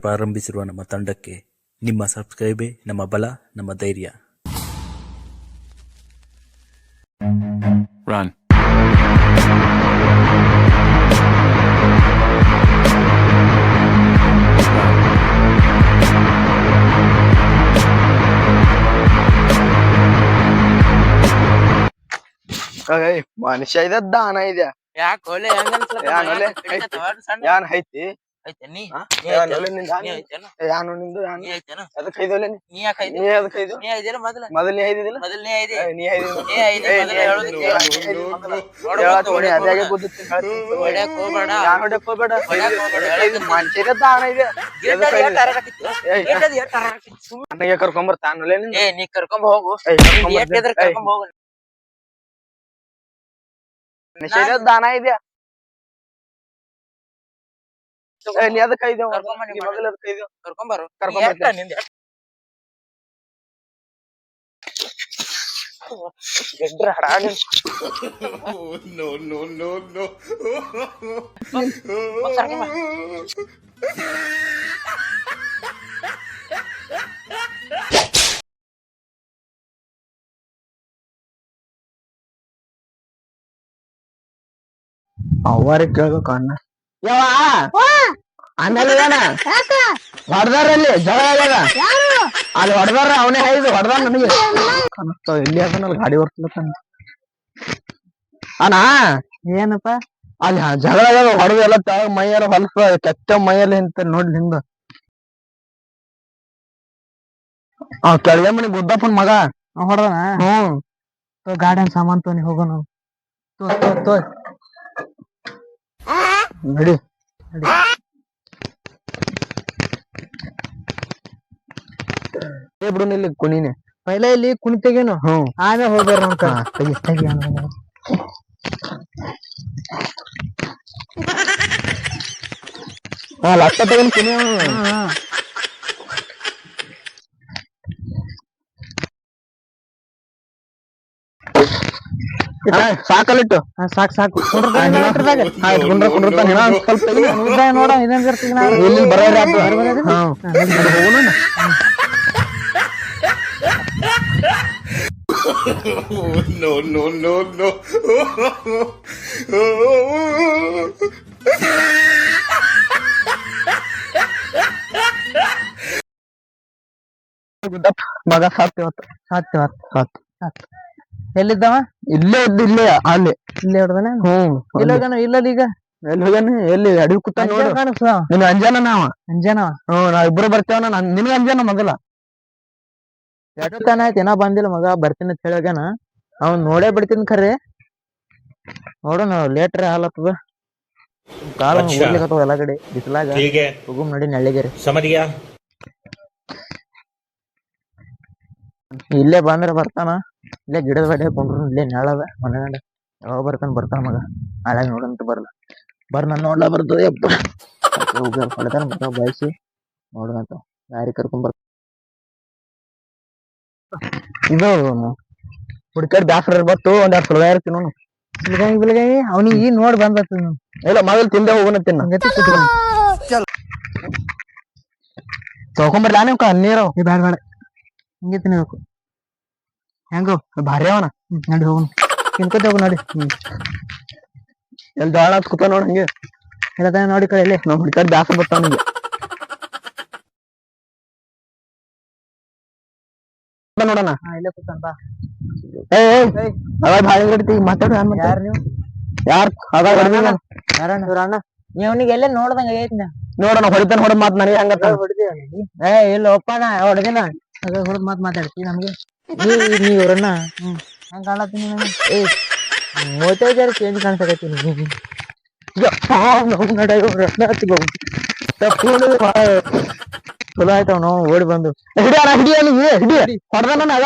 ಪ್ರಾರಂಭಿಸಿರುವ ನಮ್ಮ ತಂಡಕ್ಕೆ ನಿಮ್ಮ ಸಬ್ಸ್ಕ್ರೈಬೇ ನಮ್ಮ ಬಲ ನಮ್ಮ ಧೈರ್ಯ Run. ಮನುಷ್ಯ ಇದ ದಾನ ಇದೆ ಯಾಕೆ ಒಲೆ ಹೆಂಗ್? ಯಾನ್ ಒಲೆ? ಐತಿ ಐತೇನ? ನೀ? ಯಾನು ನಿಂದು ಯಾನ್? ನೀ ಐತೇನ? ಅದಕ್ಕೆ ಐದೋಲೆ ನೀ? ನೀ ಐದಿ? ನೀ ಅದಕ್ಕೆ ಐದು? ನೀ ಐದಿಲ್ಲ ಮೊದಲ? ಮೊದಲ್ ನೀ ಐದಿದಿಲ್ಲ? ಮೊದಲ್ ನೀ ಐದಿ? ನೀ ಐದಿ ನೀ ಐದಿ ಮೊದಲ ನೀ ಹೇಳೋದು. ನೀ. ನೋಡು ಹೊಡ್ಯಾಕ್ ಹೋಗ್ಬೇಡ. ಯಾನ್ ಹೊಡ್ಯಾಕ್ ಹೋಗ್ಬೇಡ. ಹೊಡ್ಯಾಕ್ ಹೋಗ್ಬೇಡ, ಇದೆ ನನಗೆ ಕರ್ಕೊಂಬರ್ತಾನ ಒಲೆ ನಿಂದ? ಏ ನೀ ಕರ್ಕೊಂಡ್ ಹೋಗು. ನೀ ಕರ್ಕೊಂಡ್ ಹೋಗು. ಮನುಷ್ಯಗೆ ದಾನ ಇದೆ ಏಯ್, ನೀ ಅದಕ್ಕೆ ಐದು ಕರ್ಕೊಂಬ ನಿಮ್ಮ ಮೊದಲು ಅದಕ್ಕೆ ಐದು ಕರ್ಕೊಂಡ್ ಬರು ಕರ್ಕೊಂಡ್ ಎಷ್ಟ ಬರ್ತೀನಿ. ನಿಂದ ಎಷ್ಟ್? ಗಡ್ರ ಹಡಾಡಿ no, no, no, no. ಹೋಗ್ ಕರ್ಕೊಂಡ್ ಬಾ. ಅವರೇ ಕೇಳ್ಬೇಕು ಅಣ್ಣ ಯಾವ ಆಮೇಲೆ ಏನ ಹೊಡ್ದಾರಲ್ಲಿ ಜಗಳ ಆಗ್ಯದ? ಅಲ್ಲಿ ಹೊಡ್ದಾರ ಅವನೇ ಹೈದು ಹೊಡ್ದಾರ ನನಗೆ. ಎಲ್ಲಿ ಅದನ್ನ ಗಾಡಿ ಹೊಡ್ಸ್ಲತ್ತಾನ ಅಣ್ಣ? ಏನಪ್ಪ? ಅಲ್ಲಿ ಜಗಳ ಆಗ್ಯದ ಹೊಡೆದು ಎಲ್ಲ ತೆಳಗ್ ಮೈಯೆಲ್ಲ ಹೊಲಸ ಕೆಟ್ಟ ಮೈಯಲ್ಲಿ ಅಂತ ನೋಡಿ ಹಿಂದ ಆ ಕೆಳಗೆ ಮನೆ ಗುದ್ದಪ್ಪನ ಮಗ. ಹೊಡ್ದನ? ಹ್ಮ್. ಗಾರ್ಡನ್ ಸಾಮಾನ್ ತೋನಿ ಹೋಗೋಣ ತೋ ತೋ ತೋ. ನಡಿ. ಏ ಬಿಡು ಇಲ್ಲಿ ಕುಣಿನೆ. ಪೈಲ ಇಲ್ಲಿ ಕುಣಿ ತೆಗೇನು ಹ್ಮ್ ಆಮೇಲೆ ಹೋಗ್ಯಾರ ಅಂತ ತೆಗಿ ತೆಗಿ ಹಾ ಲಕ್ಷ ತಗೊಂಡ್ ಕುಣಿ ಸಾಕು ಕುಂಡ್ರ ಕುಂಡ್ರ ಸ್ವಲ್ಪ ತೆಗಿ. ನೋಡ ಇಲ್ಲಿ ಬರೋರಿ ಆತು ಹಾ ಹೋಗೋಣ no, no, no, no. Guddappa ಮಗ ಸಾತ್ಯವತ್ತು ಸಾತ್ಯವತ್ತು ಸಾತ್ ಸಾತ್ ಎಲ್ಲಿದ್ದಾವ? ಇಲ್ಲೇ ಇದ್ದ ಇಲ್ಲೇ ಅಲ್ಲಿ. ಇಲ್ಲೇ ಹೊಡೆದನ? ಹ್ಮ್ ಇಲ್ಲ ಹೋಗ್ಯಾನ? ಈಗ? ಎಲ್ಲಿ ಹೋಗ್ಯಾನ? ಎಲ್ಲಿ? ಅಡಿ ಕೂತ ನೋಡು. ನಿನ್ ಅಂಜಾನ ನಾವ ಅಂಜಾನ ಹ್ಮ್ ನಾವ್ ಇಬ್ರು ಬರ್ತೇವನ ನಾನ್ ಅಂಜನ ಅಂಜಾನ ಮೊದಲ ಎರಡು ಆಯ್ತು ಏನೋ ಬಂದಿಲ್ಲ ಮಗ. ಬರ್ತೀನಿ ಅಂತ ಹೇಳ್ಯಾನ ಅವ್ನ್ ನೋಡೇ ಬಿಡ್ತೀನಿ ಖರೆ. ನೋಡೋಣ ಲೇಟ್ರ ಹಾಲತ್ತದ ಕಾಲ ಹೋಗ್ಲಿಕ್ಕೆ ಎಲ್ಲ ಕಡೆ. ಬಿಸಿಲಾಗ. ಹೋಗುಮ್ ನೋಡಿ ನಳ್ಳಿಗೆರಿ ಸಮರಿಯಾ ಇಲ್ಲೇ ಬಂದ್ರ ಬರ್ತಾನ. ಇಲ್ಲೇ ಗಿಡದ ಬಡ್ಡೆ ಕೊಂಡ್ರು ಇಲ್ಲೇ ನೆಳದ ಮನೆಗಂಡ ಯಾವಾಗ ಬರ್ತಾನೆ ಬರ್ತಾನ ಮಗ. ನಾಳೆ ನೋಡಂತ ಬರ್ಲ. ಬರ್ ನಾನು ನೋಡ್ಲಾ ಬರ್ತದೆ ಯಪ್ಪ ಹೊಡೆತಾನ ಬರ್ತಾವ ಬಯಸಿ. ನೋಡಂತ ಯಾರಿಗೆ ಕರ್ಕೊಂಡ್ ಬರ್. ಇದು ಹುಡ್ಕಾಡ್ ಬ್ಯಾಸರ ಬತ್ತು ಒಂದ್ ಎರಡು ಸುಲಭ ಇರ್ತೀನಿ ನೋಡು. ಬಿಲ್ಗಾಯಿ ಬಿಲ್ಗಾಯಿ ಅವನಿಗೆ ಈ ನೋಡ್ ಬಂದತ್ತ ಇಲ್ಲ ಮೊದಲು ತಿಂದೆ ಹೋಗೋಣ ತಿನ್ನ ತಗೊಂಬರ್ಲ ನೀವು ನೀರು. ಬೇಡ ಬೇಡ ಹಿಂಗೆ ತಿನ್ಬೇಕು ಹೆಂಗೋ ಭಾರಿ ಅವನ. ನಡಿ ಹೋಗೋಣ ತಿನ್ಕೋತ ಹೋಗು ನೋಡಿ. ಎಲ್ಲಿ ದಾಳ ಕೂತ ನೋಡ್ ಹಂಗೆ. ಎಲ್ಲ ನೋಡಿ ಕಡೆ ಇಲ್ಲಿ. ನಾವು ಹುಡ್ಕಾಡ್ ಬ್ಯಾಸ ಬರ್ತಾವನಿಗೆ ನೋಡೋಣ. ಇಲ್ಲೇ ಕೂತಾನ ಬಾ. ಏ ಅವಾಗ ಭಾಳ ಹಿಡ್ತಿ ಮಾತಾಡು ಯಾರು ನೀವು? ಯಾರು? ಹೊಡೆದಿಲ್ಲ ಯಾರಣ್ಣ ನೀ ಅವನಿಗೆ ಎಲ್ಲೇ ನೋಡ್ದಂಗ ಐತಿ ನೋಡೋಣ ಹೊಡಿತಾನ ಹೊಡೆದ್ ಮಾತು ನನಗೆ ಹಂಗತ್ತ? ಏ ಇಲ್ಲ ಒಪ್ಪಣ ಹೊಡೆದಿನ ಅದ ಹೊಡೆದ್ ಮಾತು ಮಾತಾಡ್ತಿ ನಮ್ಗೆ. ನೀ ನೀ ಇವ್ರನ್ನ ಹಂಗ ಕಾಣತ್ತೀನಿ ಏ ಮೂವತ್ತೇ ಜರ ಚೇಂಜ್ ಕಾಣಿಸಕತ್ತೀನಿ ನಡ ಚಲೋ ಆಯ್ತಾವ ನಾವು ಓಡಿ ಬಂದು ಹಿಡಿಯೋಣ ಹಿಡಿಯ ಹಿಡಿ ಹೊಡೆದ